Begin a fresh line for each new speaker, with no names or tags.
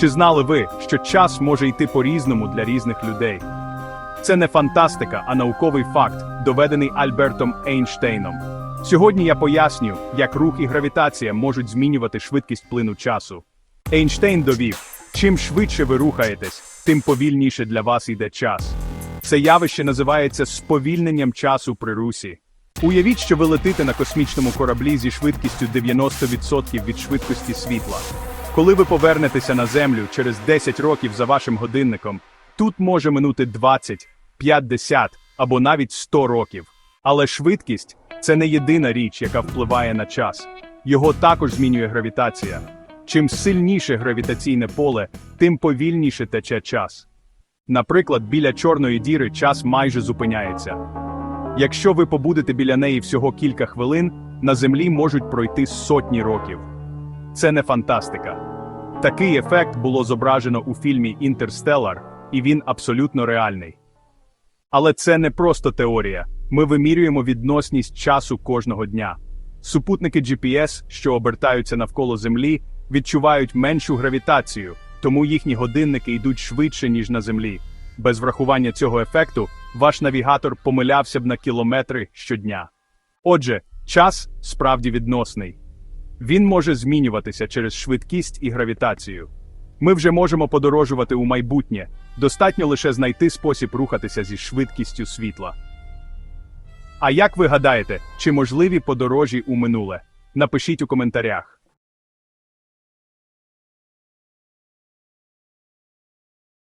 Чи знали ви, що час може йти по-різному для різних людей? Це не фантастика, а науковий факт, доведений Альбертом Ейнштейном. Сьогодні я поясню, як рух і гравітація можуть змінювати швидкість плину часу. Ейнштейн довів, чим швидше ви рухаєтесь, тим повільніше для вас йде час. Це явище називається сповільненням часу при русі. Уявіть, що ви летите на космічному кораблі зі швидкістю 90% від швидкості світла. Коли ви повернетеся на Землю через 10 років за вашим годинником, тут може минути 20, 50 або навіть 100 років. Але швидкість це не єдина річ, яка впливає на час. Його також змінює гравітація. Чим сильніше гравітаційне поле, тим повільніше тече час. Наприклад, біля чорної діри час майже зупиняється. Якщо ви побудете біля неї всього кілька хвилин, на землі можуть пройти сотні років. Це не фантастика. Такий ефект було зображено у фільмі Інтерстеллар, і він абсолютно реальний. Але це не просто теорія. Ми вимірюємо відносність часу кожного дня. Супутники GPS, що обертаються навколо Землі, відчувають меншу гравітацію, тому їхні годинники йдуть швидше, ніж на Землі. Без врахування цього ефекту ваш навігатор помилявся б на кілометри щодня. Отже, час справді відносний. Він може змінюватися через швидкість і гравітацію. Ми вже можемо подорожувати у майбутнє, достатньо лише знайти спосіб рухатися зі швидкістю світла. А як ви гадаєте, чи можливі подорожі у минуле? Напишіть у коментарях.